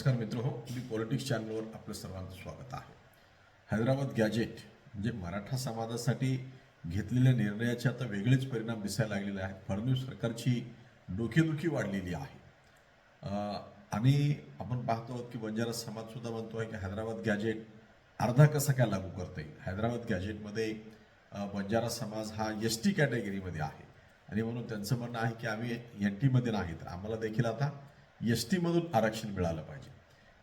नमस्कार मित्र हो मी पॉलिटिक्स चॅनलवर आपलं सर्वांचं स्वागत आहे. हैदराबाद गॅजेट म्हणजे मराठा समाजासाठी घेतलेल्या निर्णयाचे आता वेगळेच परिणाम दिसायला लागलेले आहेत. फडणवीस सरकारची डोकेदुखी वाढलेली आहे. आणि आपण पाहतो आहोत की बंजारा समाजसुद्धा म्हणतो आहे की हैदराबाद गॅजेट अर्धा कसा काय लागू करता येईल हैदराबाद गॅजेटमध्ये बंजारा समाज हा एस टी कॅटेगरीमध्ये आहे. आणि म्हणून त्यांचं म्हणणं आहे की आम्ही एन टीमध्ये नाही तर आम्हाला देखील आता एस टीमधून आरक्षण मिळालं पाहिजे.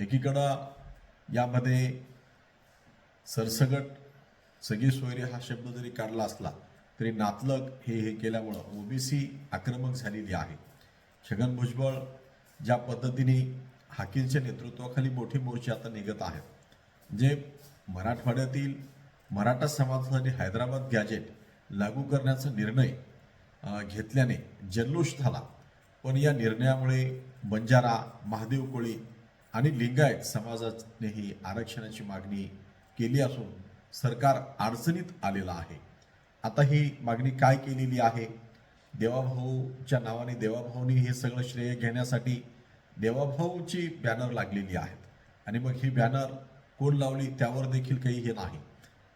एकीकडं यामध्ये सरसगट सगळी सोयरी हा शब्द जरी काढला असला तरी नातलग हे हे केल्यामुळं ओबीसी आक्रमक झालेली आहे. छगन भुजबळ ज्या पद्धतीने हाकीलच्या नेतृत्वाखाली मोठे मोर्चे आता निघत आहेत जे मराठवाड्यातील मराठा समाजासाठी हैदराबाद गॅजेट लागू करण्याचा निर्णय घेतल्याने जल्लोष झाला. पण या निर्णयामुळे बंजारा महादेव कोळी आणि लिंगायत समाजानेही आरक्षणाची मागणी केली असून सरकार अडचणीत आलेलं आहे. आता ही मागणी काय केलेली आहे? देवाभाऊच्या नावाने देवाभाऊनी हे सगळं श्रेय घेण्यासाठी देवाभाऊची बॅनर लागलेली आहेत. आणि मग ही बॅनर कोण लावली त्यावर देखील काही हे नाही.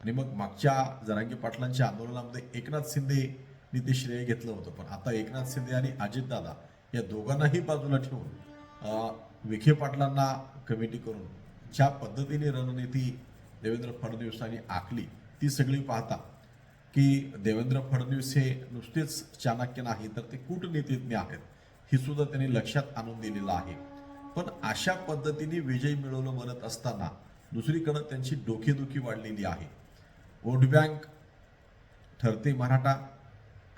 आणि मग मागच्या जरांगी पाटलांच्या आंदोलनामध्ये एकनाथ शिंदेनी ते श्रेय घेतलं होतं. पण आता एकनाथ शिंदे आणि अजितदादा या दोघांनाही बाजूला ठेवून विखे पाटलांना कमिटी करून ज्या पद्धतीने रणनीती देवेंद्र फडणवीसांनी आखली ती सगळी पाहता की देवेंद्र फडणवीस हे नुसतेच चाणक्य नाही तर ते कूटनीतिज्ञ आहेत. ही सुद्धा त्यांनी लक्षात आणून दिलेलं आहे. पण अशा पद्धतीने विजय मिळवलं म्हणत असताना दुसरीकडं त्यांची डोकेदुखी वाढलेली आहे. वोट बँक ठरते मराठा?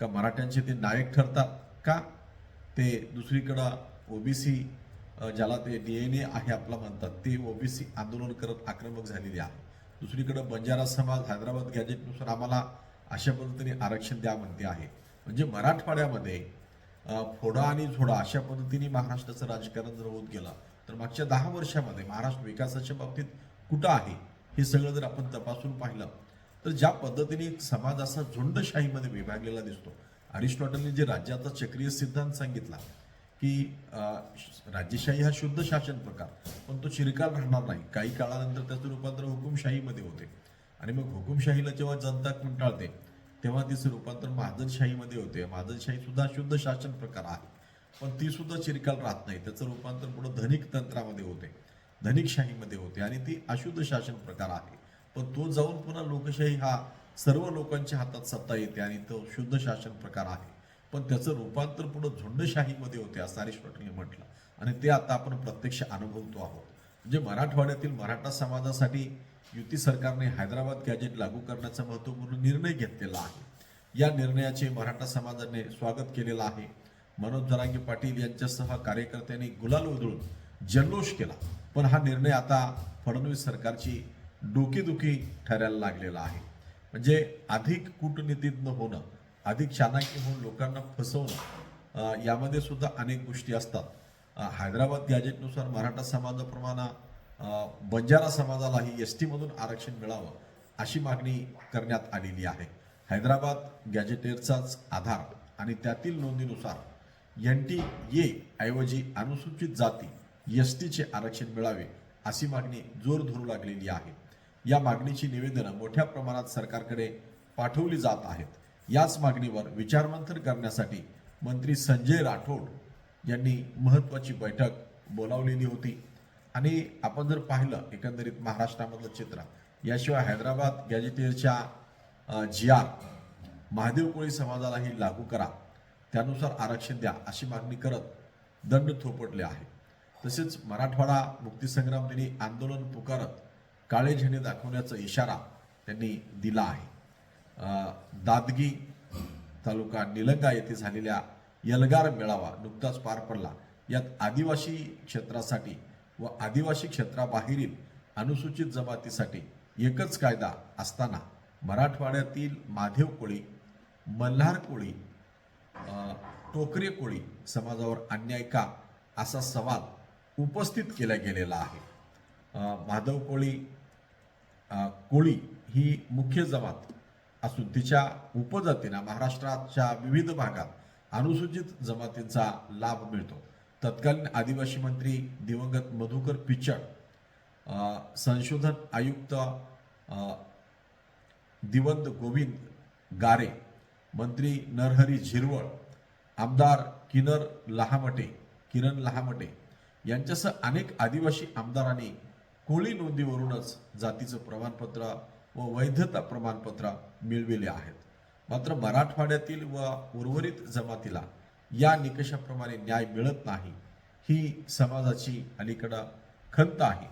का मराठ्यांचे ते नायक ठरतात? का ते दुसरीकडं ओबीसी ज्याला ते डी एन ए आहे आपला म्हणतात ते ओबीसी आंदोलन करत आक्रमक झालेले आहे. दुसरीकडं बंजारा समाज हैदराबाद गॅजेटनुसार आम्हाला अशा पद्धतीने आरक्षण द्या म्हणते आहे. म्हणजे मराठवाड्यामध्ये फोडा आणि झोडा अशा पद्धतीने महाराष्ट्राचं राजकारण जर होत गेलं तर मागच्या दहा वर्षामध्ये महाराष्ट्र विकासाच्या बाबतीत कुठं आहे हे सगळं जर आपण तपासून पाहिलं तर ज्या पद्धतीने समाज असा झुंडशाहीमध्ये विभागलेला दिसतो. अरिस्टॉटलने जे राज्याचा चक्रीय सिद्धांत सांगितला की राज्यशाही हा शुद्ध शासन प्रकार. पण तो चिरकाल राहणार नाही. काही काळानंतर त्याचं रूपांतर हुकुमशाहीमध्ये होते. आणि मग हुकुमशाहीला जेव्हा जनता कंटाळते तेव्हा तिचं रूपांतर महाजनशाहीमध्ये होते. महाजनशाही सुद्धा शुद्ध शासन प्रकार आहे. पण ती सुद्धा चिरकाल राहत नाही. त्याचं रूपांतर पुढे धनिक तंत्रामध्ये होते. धनिकशाहीमध्ये होते. आणि ती अशुद्ध शासन प्रकार आहे. पण तो जाऊन पुन्हा लोकशाही हा सर्व लोकांच्या हातात सत्ता येते आणि तो शुद्ध शासन प्रकार आहे. पण त्याचं रूपांतर पुढे झुंडशाहीमध्ये होते असं अरिस्टॉटलने म्हटलं. आणि ते आता आपण प्रत्यक्ष अनुभवतो आहोत. म्हणजे मराठवाड्यातील मराठा समाजासाठी युती सरकारने हैदराबाद गॅजेट लागू करण्याचा महत्त्वपूर्ण निर्णय घेतलेला आहे. या निर्णयाचे मराठा समाजाने स्वागत केलेलं आहे. मनोज जरांगे पाटील यांच्यासह कार्यकर्त्यांनी गुलाल उधळून जल्लोष केला. पण हा निर्णय आता फडणवीस सरकारची डोकेदुखी ठरायला लागलेला आहे. म्हणजे अधिक कूटनीतीज्ञ होणं अधिक शानाकी होऊन लोकांना फसवणं यामध्ये सुद्धा अनेक गोष्टी असतात. हैदराबाद गॅजेटनुसार मराठा समाजाप्रमाणे बंजारा समाजालाही एस टीमधून आरक्षण मिळावं अशी मागणी करण्यात आलेली आहे. हैदराबाद गॅजेटेरचाच आधार आणि त्यातील नोंदीनुसार एन टी ए ऐवजी अनुसूचित जाती एस टीचे आरक्षण मिळावे अशी मागणी जोर धरू लागलेली आहे. या मागणीची निवेदनं मोठ्या प्रमाणात सरकारकडे पाठवली जात आहेत. याच मागणीवर विचारमंथन करण्यासाठी मंत्री संजय राठोड यांनी महत्त्वाची बैठक बोलावलेली होती. आणि आपण जर पाहिलं एकंदरीत महाराष्ट्रामधलं चित्र याशिवाय हैदराबाद गॅजेटियरच्या जी आर महादेव कोळी समाजालाही लागू करा त्यानुसार आरक्षण द्या अशी मागणी करत दंड थोपटले आहे. तसेच मराठवाडा मुक्तीसंग्राम दिनी आंदोलन पुकारत काळे झेंडे दाखवण्याचा इशारा त्यांनी दिला आहे. दादगी तालुका निलंगा येथे झालेल्या यलगार मेळावा नुकताच पार पडला. यात आदिवासी क्षेत्रासाठी व आदिवासी क्षेत्राबाहेरील अनुसूचित जमातीसाठी एकच कायदा असताना मराठवाड्यातील माधव कोळी मल्हार कोळी टोकरे कोळी समाजावर अन्याय का असा सवाल उपस्थित केला गेलेला आहे. माधव कोळी कोळी ही मुख्य जमात असून तिच्या उपजातींना महाराष्ट्राच्या विविध भागात अनुसूचित जमातींचा लाभ मिळतो. तत्कालीन आदिवासी मंत्री दिवंगत मधुकर पिचड संशोधन आयुक्त दिवंत गोविंद गारे मंत्री नरहरी झिरवळ आमदार किनर लहामटे किरण लहामटे यांच्यासह अनेक आदिवासी आमदारांनी कोळी नोंदीवरूनच जातीचं प्रमाणपत्र व वैधता प्रमाणपत्र मिळविले आहेत. मात्र मराठवाड्यातील व उर्वरित जमातीला या निकषाप्रमाणे न्याय मिळत नाही ही समाजाची अलीकडं खंत आहे.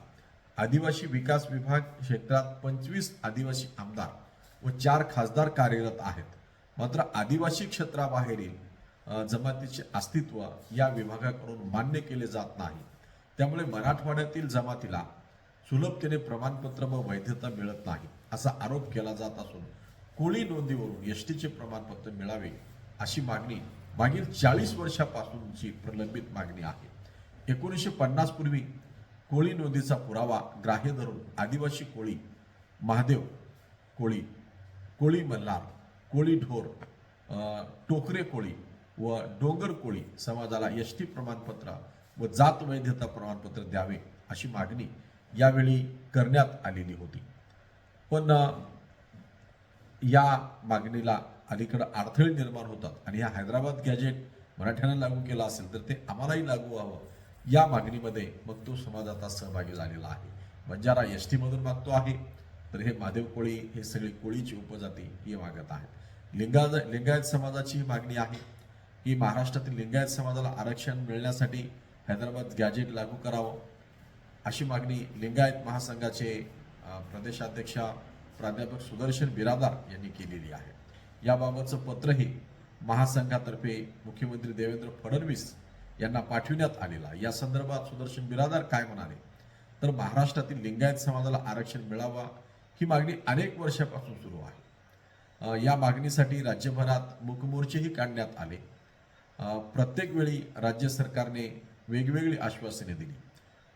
आदिवासी विकास विभाग क्षेत्रात पंचवीस आदिवासी आमदार व चार खासदार कार्यरत आहेत. मात्र आदिवासी क्षेत्राबाहेरील जमातीचे अस्तित्व या विभागाकडून मान्य केले जात नाही. त्यामुळे मराठवाड्यातील जमातीला सुलभतेने प्रमाणपत्र व वैधता मिळत नाही. असा आरोप केला जात असून कोळी नोंदीवरून एस टीचे प्रमाणपत्र मिळावे अशी मागणी मागील चाळीस वर्षापासूनची प्रलंबित मागणी आहे. एकोणीसशे पन्नास पूर्वी कोळी नोंदीचा पुरावा ग्राह्य धरून आदिवासी कोळी महादेव कोळी कोळी मल्हार कोळी ढोर टोकरे कोळी व डोंगर कोळी समाजाला एस टी प्रमाणपत्र व जात वैधता प्रमाणपत्र द्यावे अशी मागणी यावेळी करण्यात आलेली होती. पण या मागणीला अलीकडं अडथळे निर्माण होतात आणि हा हैदराबाद गॅजेट मराठ्यांना लागू केला असेल तर ते आम्हालाही लागू व्हावं. या मागणीमध्ये मग तो समाज आता सहभागी झालेला आहे. बंजारा एस टीमधून मागतो आहे तर हे महादेव कोळी हे सगळे कोळीची उपजाती हे मागत आहेत. लिंगा लिंगायत समाजाची ही मागणी आहे की महाराष्ट्रातील लिंगायत समाजाला आरक्षण मिळण्यासाठी हैदराबाद गॅजेट लागू करावं अशी मागणी लिंगायत महासंघाचे प्रदेशाध्यक्ष प्राध्यापक सुदर्शन बिरादार यांनी केलेली आहे. याबाबतचं पत्रही महासंघातर्फे मुख्यमंत्री देवेंद्र फडणवीस यांना पाठविण्यात आलेला या संदर्भात सुदर्शन बिरादार काय म्हणाले? तर महाराष्ट्रातील लिंगायत समाजाला आरक्षण मिळावा ही मागणी अनेक वर्षापासून सुरू आहे. या मागणीसाठी राज्यभरात मुकमोर्चेही काढण्यात आले. प्रत्येक वेळी राज्य सरकारने वेगवेगळी आश्वासने दिली.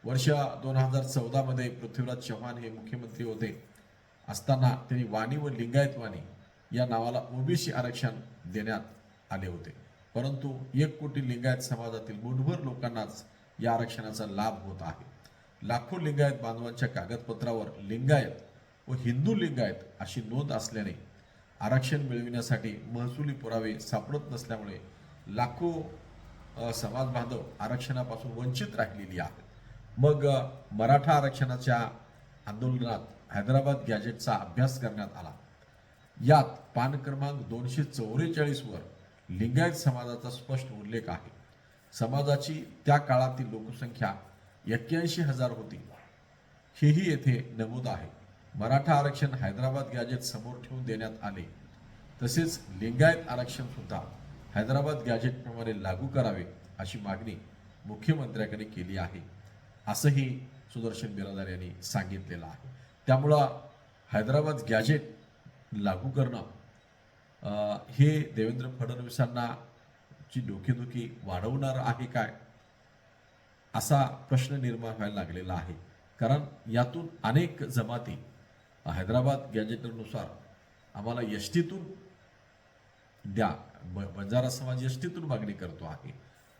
वर्ष दोन हजार चौदामध्ये पृथ्वीराज चव्हाण हे मुख्यमंत्री होते. असताना त्यांनी वाणी व लिंगायत वाणी या नावाला ओबीसी आरक्षण देण्यात आले होते. परंतु एक कोटी लिंगायत समाजातील मुठभर लोकांनाच या आरक्षणाचा लाभ होत आहे. लाखो लिंगायत बांधवांच्या कागदपत्रावर लिंगायत व हिंदू लिंगायत अशी नोंद असल्याने आरक्षण मिळविण्यासाठी महसुली पुरावे सापडत नसल्यामुळे लाखो समाज बांधव आरक्षणापासून वंचित राहिलेली आहेत. मग मराठा आरक्षणाच्या आंदोलनात हैदराबाद गॅजेटचा अभ्यास करण्यात आला. यात पान क्रमांक दोनशे चौवेचाळीसवर लिंगायत समाजाचा स्पष्ट उल्लेख आहे. समाजाची त्या काळातील लोकसंख्या एक्क्याऐंशी हजार होती. हेही येथे नमूद आहे. मराठा आरक्षण हैदराबाद गॅजेट समोर ठेवून देण्यात आले. तसेच लिंगायत आरक्षण सुद्धा हैदराबाद गॅजेटप्रमाणे लागू करावे अशी मागणी मुख्यमंत्र्याकडे केली आहे. असंही सुदर्शन बिरादार यांनी सांगितलेलं आहे. त्यामुळं हैदराबाद गॅजेट लागू करणं हे देवेंद्र फडणवीसांना ची डोकेदुखी वाढवणार आहे काय असा प्रश्न निर्माण व्हायला लागलेला आहे. कारण यातून अनेक जमाती हैदराबाद गॅजेटनुसार आम्हाला यष्टीतून द्या ब- बंजारा समाज यष्टीतून मागणी करतो आहे.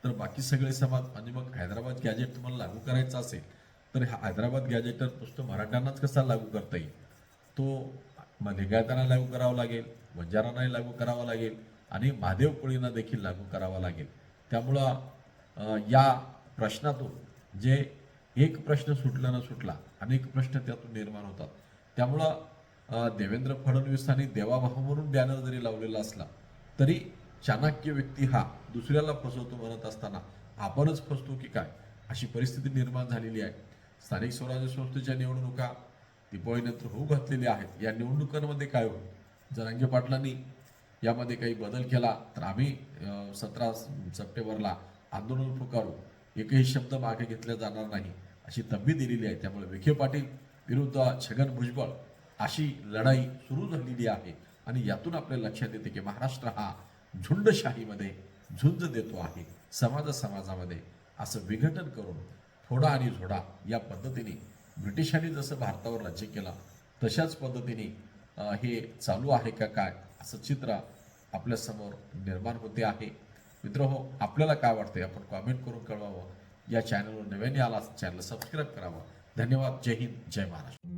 तर बाकी सगळे समाज म्हणजे मग हैदराबाद गॅजेट तुम्हाला लागू करायचा असेल तर हा हैदराबाद गॅजेटर नुसतं मराठ्यांनाच कसा लागू करता येईल? तो मग लागू करावा लागेल वंजारांनाही लागू करावा लागेल आणि महादेव कोळींना देखील लागू करावा लागेल. त्यामुळं या प्रश्नातून जे एक प्रश्न सुटला न सुटला अनेक प्रश्न त्यातून निर्माण होतात. त्यामुळं देवेंद्र फडणवीसांनी देवाभाव म्हणून बॅनर जरी लावलेला असला तरी चाणक्य व्यक्ती हा दुसऱ्याला फसवतो म्हणत असताना आपणच फसतो की काय? अशी परिस्थिती निर्माण झालेली आहे. स्थानिक स्वराज्य संस्थेच्या निवडणुका दिपावळीनंतर होऊ घातलेल्या आहेत. या निवडणुकांमध्ये काय होईल? जरांगे पाटलांनी यामध्ये काही बदल केला तर आम्ही सतरा सप्टेंबरला आंदोलन पुकारू. एकही शब्द मागे घेतला जाणार नाही अशी तब्बी दिलेली आहे. त्यामुळे विखे पाटील विरुद्ध छगन भुजबळ अशी लढाई सुरू झालेली आहे. आणि यातून आपल्या लक्षात येते की महाराष्ट्र हा झुंडशाहीमध्ये झुंज देतो आहे समाज समाजामध्ये असं विघटन करून थोडा आणि झोडा या पद्धतीने ब्रिटिशांनी जसं भारतावर राज्य केलं तशाच पद्धतीने हे चालू आहे का काय असं चित्र आपल्यासमोर निर्माण होते आहे. मित्र आपल्याला काय वाटतंय? आपण कॉमेंट करून कळवावं. या चॅनलवर नव्याने आला चॅनल सबस्क्राईब करावं. धन्यवाद. जय हिंद. जय महाराष्ट्र.